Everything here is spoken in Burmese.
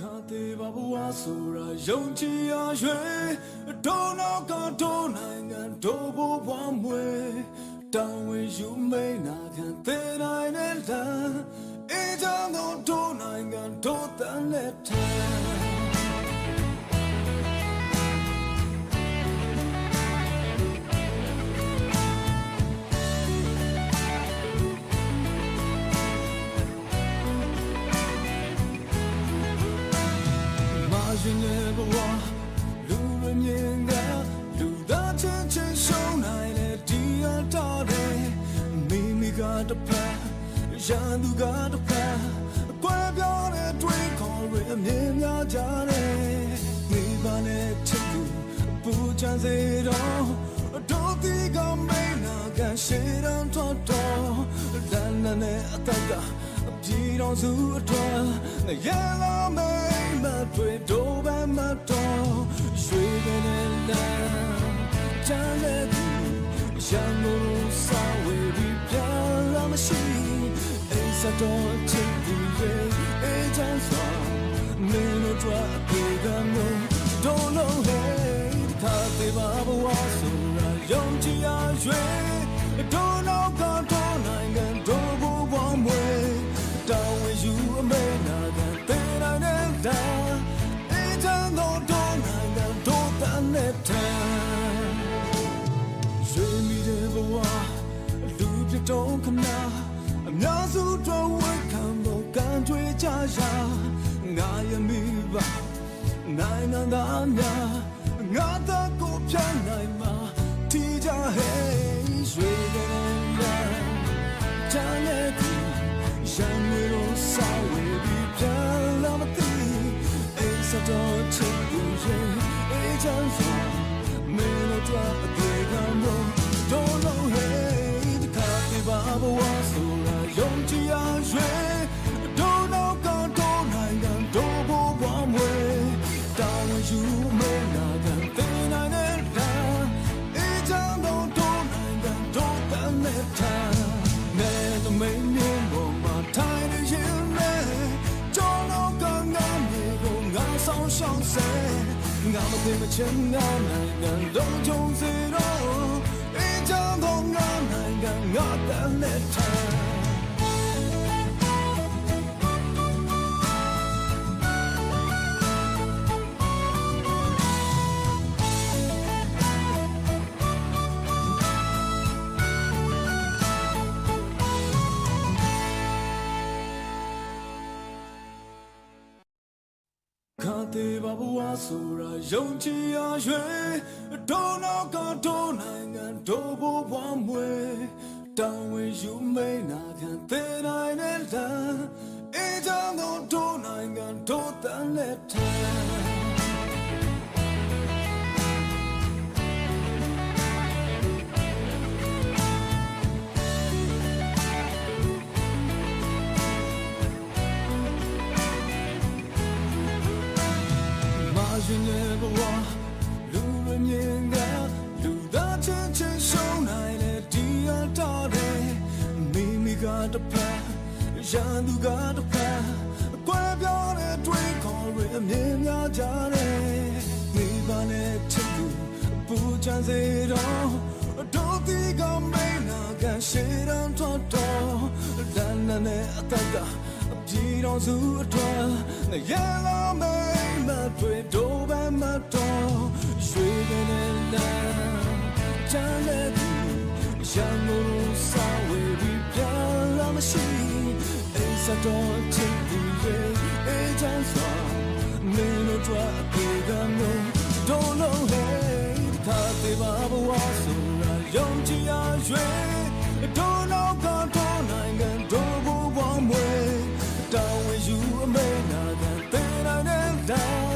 ခါသေးပါဘဝဆိုတာယုံကြည်ရာရွေဒုနောက်ကဒုနိုင်ငံဒုဘဝမွေ ရန်သူကတစ်ဖက်အကွဲပြောင်းတဲ့တွေးခေါ်ရအမြင်များကြတယ်မိဘနဲ့ချစ်သူပူချမ်းစေတော့တို့ဒီကမိန်နာကန်ရှေ့တန်းတော့တော့လမ်းနဲ့အတက်ကပြည်တော်စုအတွက်ရဲလာမိန်မ အိမ်စတော့ချစ်သူရဲ့အေးချမ်းစွာမင်းတို့အတွက်အပြေကမျိုး don't know hey ခါသေးပါဘဝဆိုတာယုံကြည်ရရွေတို့တော့ကတော့နိုင်ငံတို့ဘဝမွေတောင်းဝင်ယူအမေနာကန်တဲ့နိုင်တဲ့ဒါအေးချမ်းသောတို့နိုင်ငံတို့တန်တဲ့ထံရွှေမိတဲ့ဘဝလူပြတော့ခမ နာအများစုတော့ဝတ်ခံဖို့ကံကြွေးကြရာငါယမိပါနိုင်ငံသားများငါသားကိုဖြတ်နိုင်မှာထီကြဟဲ့ရွှေတဲ့လမ်းချမ်းတဲ့သူရန်နေလို့စာဝေးပြီးပြန်လာမသိအိမ်စတော့ချ မသိမချင်ငါနိုင်ငံလုံးချုံစေတော့အေးချမ်းတော့ငါနိုင်ငံငါတန်တဲ့ သေးပါဘဝဆိုတာယုံကြည်ရာရွေဒုနောက်ကဒုနိုင်ငံဒုဘဝမွေတောင်းဝင်ယူမိန်နာခံသေးနိုင်တဲ့လမ်းအေးချမ်းသောဒုနိုင်ငံဒုတန်လက်ထံ ချင်းချင်းရှုံးနိုင်တဲ့ဒီအတော်တဲ့မိမိကတစ်ဖက်ရန်သူကတစ်ဖက်အကွဲပြောင်းတဲ့တွေးခေါ်ရအမြင်များကြတယ်မိဘနဲ့ချစ်သူပူချမ်းစေတော့တို့ဒီကမိန်နာကန်ရှေ့တန်းတော့တော့လမ်းနဲ့အတက်ကပြည်တော်စုအတွက်ရဲလာမိန်မတွေတို့ပဲမတော်ရွှေ စတော့ချစ်သူရဲ့အေးချမ်းစွာမင်းတို့တော့အပြေကမျိုး don't know hey ဒီခါသေးပါဘဝဆိုတာယုံကြည်ရရွေ don't know ကတော့နိုင်ငံတို့ဘဝမွေတောင်းဝင်ယူအမေနာကန်တဲ့နိုင်တဲ့